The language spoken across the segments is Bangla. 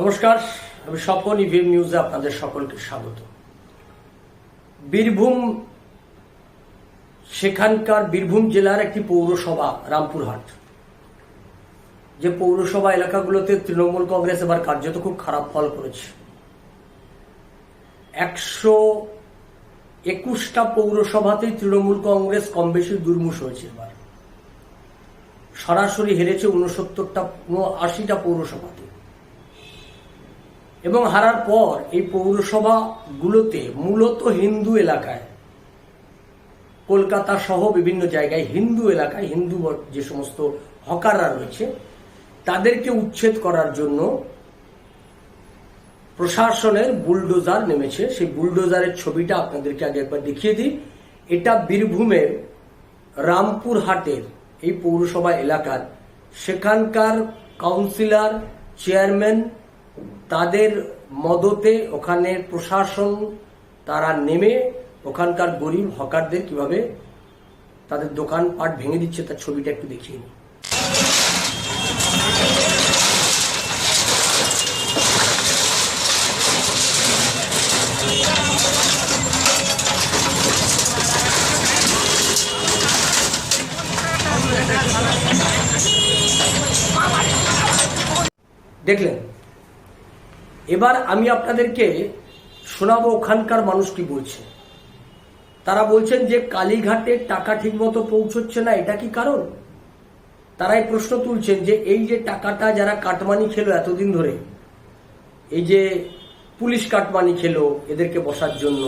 নমস্কার, আমি স্বপন ইভিএম নিউজে আপনাদের সকলকে স্বাগত। বীরভূম, সেখানকার বীরভূম জেলার একটি পৌরসভা, রামপুরহাট। যে পৌরসভা এলাকাগুলোতে তৃণমূল কংগ্রেস এবার কার্যত খুব খারাপ ফল করেছে। একশো একুশটা পৌরসভাতেই তৃণমূল কংগ্রেস কম বেশি দুর্মুষ হয়েছে এবার। সরাসরি হেরেছে উনসত্তরটা আশিটা পৌরসভাতে। এবং হারার পর এই পৌরসভাগুলোতে মূলত হিন্দু এলাকায়, কলকাতা সহ বিভিন্ন জায়গায় হিন্দু এলাকায়, হিন্দু যে সমস্ত হকাররা রয়েছে, তাদেরকে উচ্ছেদ করার জন্য প্রশাসনের বুলডোজার নেমেছে। সেই বুলডোজারের ছবিটা আপনাদেরকে আগে একবার দেখিয়ে দিই। এটা বীরভূমের রামপুরহাটের এই পৌরসভা এলাকার। সেখানকার কাউন্সিলর, চেয়ারম্যান তাদের মদতে ওখানে প্রশাসন তারা নেমে ওখানকার গরিব হকারদের কীভাবে তাদের দোকান পাট ভেঙে দিচ্ছে তার ছবিটা একটু দেখিয়ে নিই। দেখলেন? এবার আমি আপনাদেরকে শোনাবো ওখানকার মানুষ কি বলছে। তারা বলছেন যে কালীঘাটে টাকা ঠিকমতো পৌঁছচ্ছে না, এটা কি কারণ? তারা এই প্রশ্ন তুলছেন যে এই যে টাকাটা যারা কাটমানি খেলো এতদিন ধরে, এই যে পুলিশ কাটমানি খেলো এদেরকে বসার জন্য,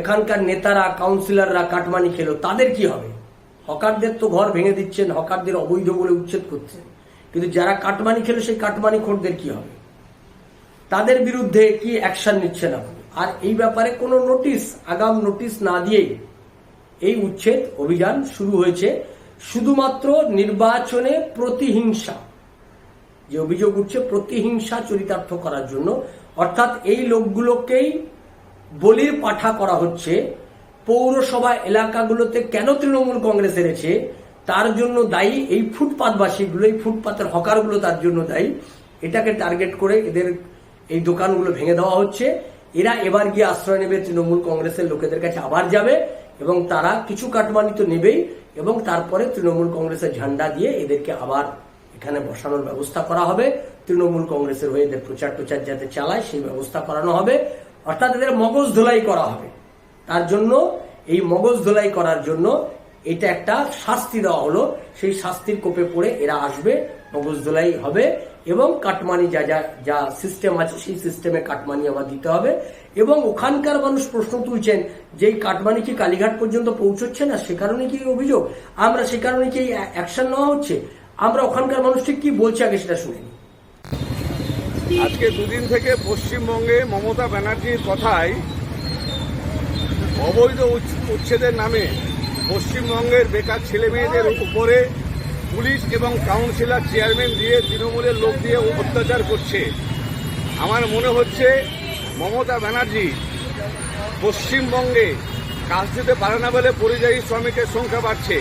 এখানকার নেতারা কাউন্সিলররা কাটমানি খেলো, তাদের কি হবে? হকারদের তো ঘর ভেঙে দিচ্ছেন, হকারদের অবৈধ বলে উচ্ছেদ করছেন। কিন্তু যারা কাটমানি খেলো সেই কাটমানি খোরদের কি হবে? তাদের বিরুদ্ধে কি অ্যাকশন নিচ্ছে না? আর এই ব্যাপারে কোনো নোটিশ আগাম নোটিশ না দিয়েই এই উচ্ছেদ অভিযান শুরু হয়েছে। শুধুমাত্র নির্বাচনে প্রতিহিংসা, যে অভিযোগ উঠছে প্রতিহিংসা চরিতার্থ করার জন্য। অর্থাৎ এই লোকগুলোকেই বলির পাঠা করা হচ্ছে। পৌরসভা এলাকাগুলোতে কেন তৃণমূল কংগ্রেস হেরেছে তার জন্য দায়ী এই ফুটপাতবাসীগুলো, এই ফুটপাতের হকারগুলো তার জন্য দায়ী। এটাকে টার্গেট করে এদের এই দোকানগুলো ভেঙে দেওয়া হচ্ছে। এরা এবার গিয়ে আশ্রয় নেবে তৃণমূল কংগ্রেসের লোকেদের কাছে, আবার যাবে এবং তারা কিছু কাটমানি তো নেবেই এবং তারপরে তৃণমূল কংগ্রেসের ঝান্ডা দিয়ে এদেরকে আবার এখানে বসানোর ব্যবস্থা করা হবে। তৃণমূল কংগ্রেসের হয়ে এদের প্রচার প্রচার যাতে চালায়, সেই ব্যবস্থা করানো হবে। অর্থাৎ এদের মগজ ধোলাই করা হবে। তার জন্য, এই মগজ ধোলাই করার জন্য এটা একটা শাস্তি দেওয়া হলো। সেই শাস্তির কোপে পড়ে এরা আসবে, মগজ ধোলাই হবে। এবং কাটমানি যা যা যা সিস্টেম আছে, সেই সিস্টেমে কাটমানি আবার দিতে হবে। এবং ওখানকার মানুষ প্রশ্ন তুলছেন যে এই কাটমানি কি কালীঘাট পর্যন্ত পৌঁছচ্ছে না, সে কারণে কি অভিযোগ? আমরা সে কারণে কি অ্যাকশন নেওয়া হচ্ছে? আমরা ওখানকার মানুষ ঠিক কি বলছে আগে সেটা শুনে। আজকে দুদিন থেকে পশ্চিমবঙ্গে মমতা ব্যানার্জির কথায় অবৈধ উচ্ছেদের নামে পশ্চিমবঙ্গের বেকার ছেলে মেয়েদের উপরে পুলিশ এবং কাউন্সিলর, চেয়ারম্যান দিয়ে তৃণমূলের লোক দিয়ে অত্যাচার করছে। আমার মনে হচ্ছে মমতা ব্যানার্জি পশ্চিমবঙ্গে কাজ দিতে পারে না বলে পরিযায়ী শ্রমিকের সংখ্যা বাড়ছে।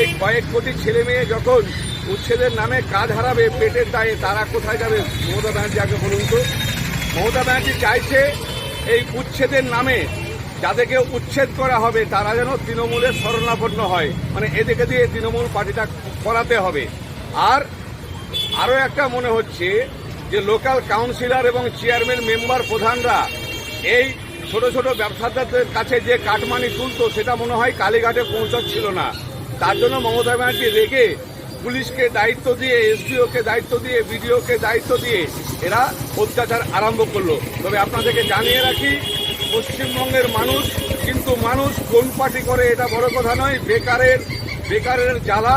এই কয়েক কোটি ছেলে মেয়ে যখন উচ্ছেদের নামে কাজ হারাবে, পেটের দায়ে তারা কোথায় যাবে? মমতা ব্যানার্জি আগে বলুন তো। মমতা ব্যানার্জি চাইছে এই উচ্ছেদের নামে যাদেরকে উচ্ছেদ করা হবে, তারা যেন তৃণমূলের শরণাপন্ন হয়। মানে এদিকে দিয়ে তৃণমূল পার্টিটা করাতে হবে। আর আরও একটা মনে হচ্ছে যে, লোকাল কাউন্সিলর এবং চেয়ারম্যান মেম্বার প্রধানরা এই ছোট ছোট ব্যবসাদারদের কাছে যে কাটমানি তুলতো, সেটা মনে হয় কালীঘাটে পৌঁছাচ্ছিল না। তার জন্য মমতা ব্যানার্জি রেগে পুলিশকে দায়িত্ব দিয়ে, এসডিওকে দায়িত্ব দিয়ে, বিডিওকে দায়িত্ব দিয়ে এরা অত্যাচার আরম্ভ করল। তবে আপনাদেরকে জানিয়ে রাখি পশ্চিমবঙ্গের মানুষ, কিন্তু মানুষ কোন পার্টি করে এটা বড় কথা নয়, বেকারের বেকারের জ্বালা।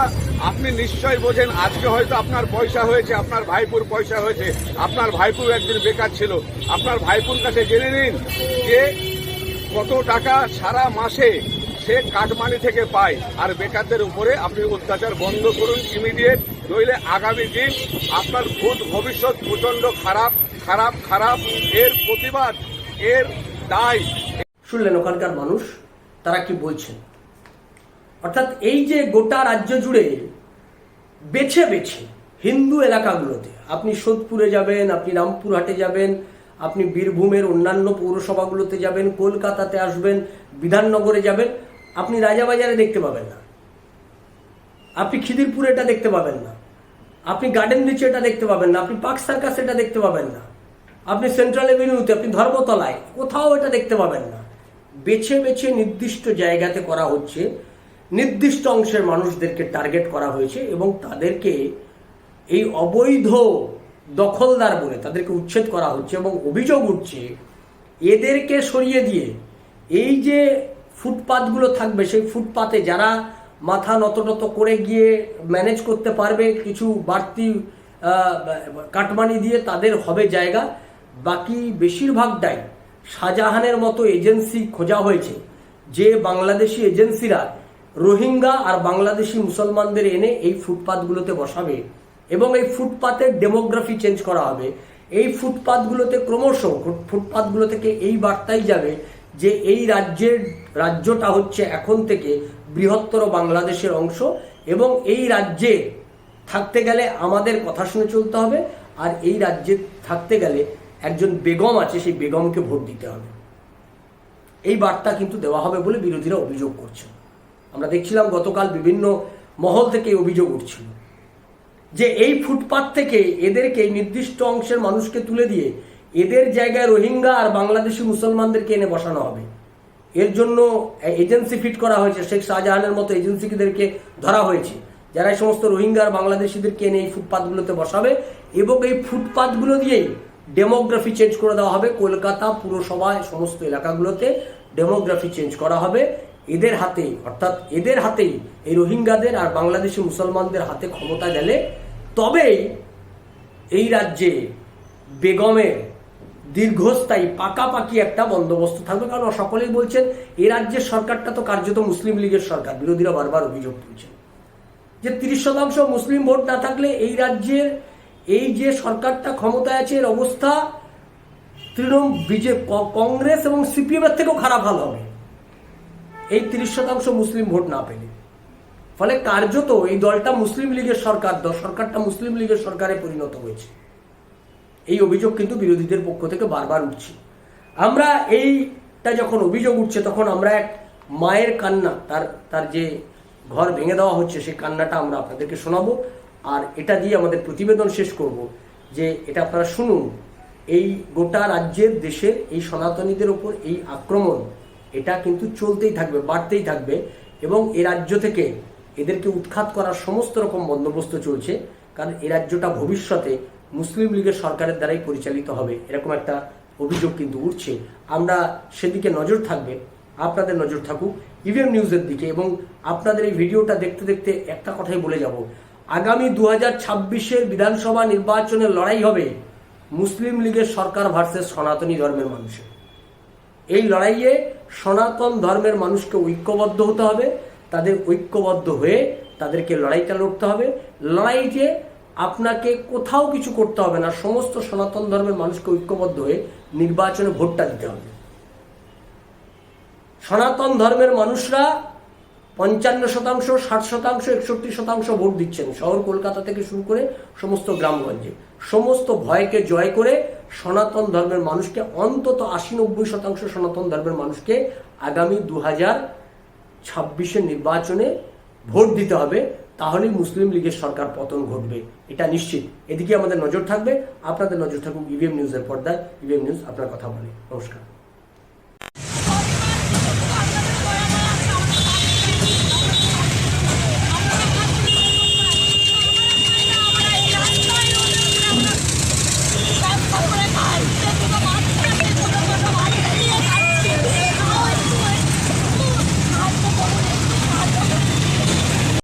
আপনি নিশ্চয় বোঝেন, আজকে হয়তো আপনার পয়সা হয়েছে, আপনার ভাইপুর পয়সা হয়েছে, আপনার ভাইপুর একদিন বেকার ছিল। আপনার ভাইপুর কাছে জেনে নিন যে কত টাকা সারা মাসে সে কাটমানি থেকে পায়। আর বেকারদের উপরে আপনি অত্যাচার বন্ধ করুন ইমিডিয়েট নইলে আগামী দিন আপনার ভূত ভবিষ্যৎ প্রচণ্ড খারাপ খারাপ খারাপ। এর প্রতিবাদ, এর দায় শুনলেন ওখানকার মানুষ? তারা কি বলছেন? অর্থাৎ এই যে গোটা রাজ্য জুড়ে বেছে বেছে হিন্দু এলাকাগুলোতে, আপনি সোদপুরে যাবেন, আপনি রামপুরহাটে যাবেন, আপনি বীরভূমের অন্যান্য পৌরসভাগুলোতে যাবেন, কলকাতাতে আসবেন, বিধাননগরে যাবেন, আপনি রাজাবাজারে দেখতে পাবেন না। আপনি খিদিরপুরে এটা দেখতে পাবেন না। আপনি গার্ডেন রিচে এটা দেখতে পাবেন না। আপনি পার্ক সার্কাস এটা দেখতে পাবেন না। আপনি সেন্ট্রাল এভিনিউতে আপনি ধর্মতলায়, কোথাও এটা দেখতে পাবেন না। বেছে বেছে নির্দিষ্ট জায়গাতে করা হচ্ছে, নির্দিষ্ট অংশের মানুষদেরকে টার্গেট করা হয়েছে এবং তাদেরকে এই অবৈধ দখলদার বলে তাদেরকে উচ্ছেদ করা হচ্ছে এবং অভিযোগ উঠছে, এদেরকে সরিয়ে দিয়ে এই যে ফুটপাতগুলো থাকবে, সেই ফুটপাতে যারা মাথা নত নত করে গিয়ে ম্যানেজ করতে পারবে, কিছু বাড়তি কাটমানি দিয়ে তাদের হবে জায়গা। বাকি বেশিরভাগটাই শাহজাহানের মতো এজেন্সি খোঁজা হয়েছে, যে বাংলাদেশি এজেন্সিরা রোহিঙ্গা আর বাংলাদেশি মুসলমানদের এনে এই ফুটপাতগুলোতে বসাবে এবং এই ফুটপাতের ডেমোগ্রাফি চেঞ্জ করা হবে। এই ফুটপাতগুলোতে ক্রমশ ফুটপাতগুলো থেকে এই বার্তাই যাবে যে এই রাজ্যের রাজ্যটা হচ্ছে এখন থেকে বৃহত্তর বাংলাদেশের অংশ এবং এই রাজ্যে থাকতে গেলে আমাদের কথা শুনে চলতে হবে আর এই রাজ্যে থাকতে গেলে একজন বেগম আছে, সেই বেগমকে ভোট দিতে হবে। এই বার্তা কিন্তু দেওয়া হবে বলে বিরোধীরা অভিযোগ করছে। আমরা দেখছিলাম গতকাল বিভিন্ন মহল থেকে অভিযোগ উঠছিল যে এই ফুটপাত থেকে এদেরকে নির্দিষ্ট অংশের মানুষকে তুলে দিয়ে এদের জায়গায় রোহিঙ্গা আর বাংলাদেশি মুসলমানদেরকে এনে বসানো হবে। এর জন্য এজেন্সি ফিট করা হয়েছে। শেখ শাহজাহানের মতো এজেন্সিদেরকে ধরা হয়েছে। যারা এই সমস্ত রোহিঙ্গা আর বাংলাদেশিদেরকে এনে এই ফুটপাতগুলোতে বসাবে এবং এই ফুটপাতগুলো দিয়েই ডেমোগ্রাফি চেঞ্জ করে দেওয়া হবে। কলকাতা পুরসভায় সমস্ত এলাকাগুলোতে ডেমোগ্রাফি চেঞ্জ করা হবে। এদের হাতেই, অর্থাৎ এদের হাতেই এই রোহিঙ্গাদের আর বাংলাদেশি মুসলমানদের হাতে ক্ষমতা গেলে তবেই এই রাজ্যে বেগমের দীর্ঘস্থায়ী পাকাপাকি একটা বন্দোবস্ত থাকবে। কারণ সকলেই বলছেন, এই রাজ্যের সরকারটা তো কার্যত মুসলিম লীগের সরকার। বিরোধীরা বারবার অভিযোগ তুলছেন। যে তিরিশ শতাংশ মুসলিম ভোট না থাকলে এই রাজ্যের এই যে সরকারটা ক্ষমতায় আছে, এর অবস্থা তৃণমূল, বিজে কংগ্রেস এবং সিপিএম এর থেকেও খারাপ ভালো হবে। এই তিরিশ শতাংশ মুসলিম ভোট না পেলে। ফলে কার্যত এই দলটা মুসলিম লীগের সরকার সরকারটা মুসলিম লীগের সরকারে পরিণত হয়েছে। এই অভিযোগ কিন্তু বিরোধীদের পক্ষ থেকে বারবার উঠছে। আমরা এইটা যখন অভিযোগ উঠছে, তখন আমরা এক মায়ের কান্না, তার তার যে ঘর ভেঙে দেওয়া হচ্ছে, সেই কান্নাটা আমরা আপনাদেরকে শোনাবো। আর এটা দিয়ে আমাদের প্রতিবেদন শেষ করব যে এটা আপনারা শুনুন, এই গোটা রাজ্যের দেশের এই সনাতনীদের ওপর এই আক্রমণ, এটা কিন্তু চলতেই থাকবে, বাড়তেই থাকবে এবং এ রাজ্য থেকে এদেরকে উৎখাত করার সমস্ত রকম বন্দোবস্ত চলছে, কারণ এ রাজ্যটা ভবিষ্যতে মুসলিম লীগের সরকারের দ্বারাই পরিচালিত হবে, এরকম একটা অভিযোগ কিন্তু উঠছে। আমরা সেদিকে নজর থাকবে, আপনাদের নজর থাকুক, ইভিএম নিউজের দিকে এবং আপনাদের এই ভিডিওটা দেখতে দেখতে একটা কথাই বলে যাব আগামী দু হাজার ছাব্বিশের বিধানসভা নির্বাচনের লড়াই হবে মুসলিম লীগের সরকার ভার্সেস সনাতনী ধর্মের মানুষের। এই লড়াইয়ে সনাতন ধর্মের মানুষকে ঐক্যবদ্ধ হতে হবে, তাদের ঐক্যবদ্ধ হয়ে তাদেরকে লড়াইটা লড়তে হবে। লড়াইতে আপনাকে কোথাও কিছু করতে হবে না, সমস্ত সনাতন ধর্মের মানুষকে ঐক্যবদ্ধ হয়ে নির্বাচনে ভোটটা দিতে হবে। সনাতন ধর্মের মানুষরা পঞ্চান্ন শতাংশ, ষাট শতাংশ, একষট্টি শতাংশ ভোট দিচ্ছেন শহর কলকাতা থেকে শুরু করে সমস্ত গ্রামগঞ্জে। সমস্ত ভয়কে জয় করে সনাতন ধর্মের মানুষকে, অন্তত আশি নব্বই শতাংশ সনাতন ধর্মের মানুষকে আগামী দু হাজার ছাব্বিশের নির্বাচনে ভোট দিতে হবে, তাহলেই মুসলিম লীগের সরকার পতন ঘটবে। এটা নিশ্চিত। এদিকে আমাদের নজর থাকবে। আপনাদের নজর থাকুক ইভিএম নিউজের পর্দায়। ইভিএম নিউজ আপনার কথা বলে। নমস্কার।